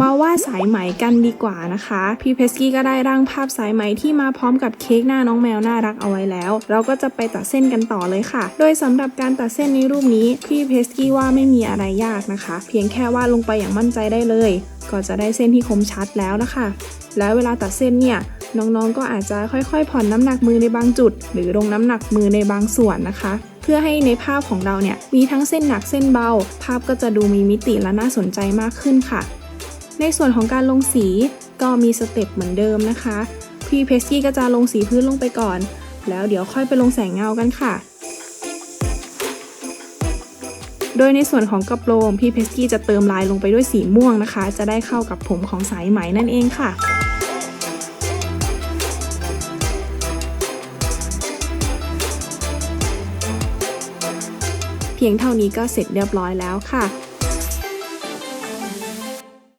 มาวาดสายไหมกันดีกว่านะคะ พี่เพสกี้ก็ได้ร่างภาพสายไหมที่มาพร้อมกับเค้กหน้าน้องแมวน่ารักเอาไว้แล้ว เราก็จะไปตัดเส้นกันต่อเลยค่ะ โดยสำหรับการตัดเส้นในรูปนี้ พี่เพสกี้ว่าไม่มีอะไรยากนะคะ เพียงแค่วาดลงไปอย่างมั่นใจได้เลย ก็จะได้เส้นที่คมชัดแล้วนะคะ แล้วเวลาตัดเส้นเนี่ยน้องๆ ก็อาจจะค่อยๆ ผ่อนน้ำหนักมือในบางจุด หรือลงน้ำหนักมือในบางส่วนนะคะ เพื่อให้ในภาพของเราเนี่ยมีทั้งเส้นหนักเส้นเบา ภาพก็จะดูมีมิติและน่าสนใจมากขึ้นค่ะ ในส่วนของการลงสีก็มีสเต็ปเหมือนเดิมนะคะ พี่เพสกี้ก็จะลงสีพื้นลงไปก่อน แล้วเดี๋ยวค่อยไปลงแสงเงากันค่ะ โดยในส่วนของกระโปรงพี่เพสกี้จะเติมลายลงไปด้วยสีม่วงนะคะ จะได้เข้ากับผมของสายไหมนั่นเองค่ะเพียงเท่านี้ก็เสร็จเรียบร้อยแล้วค่ะ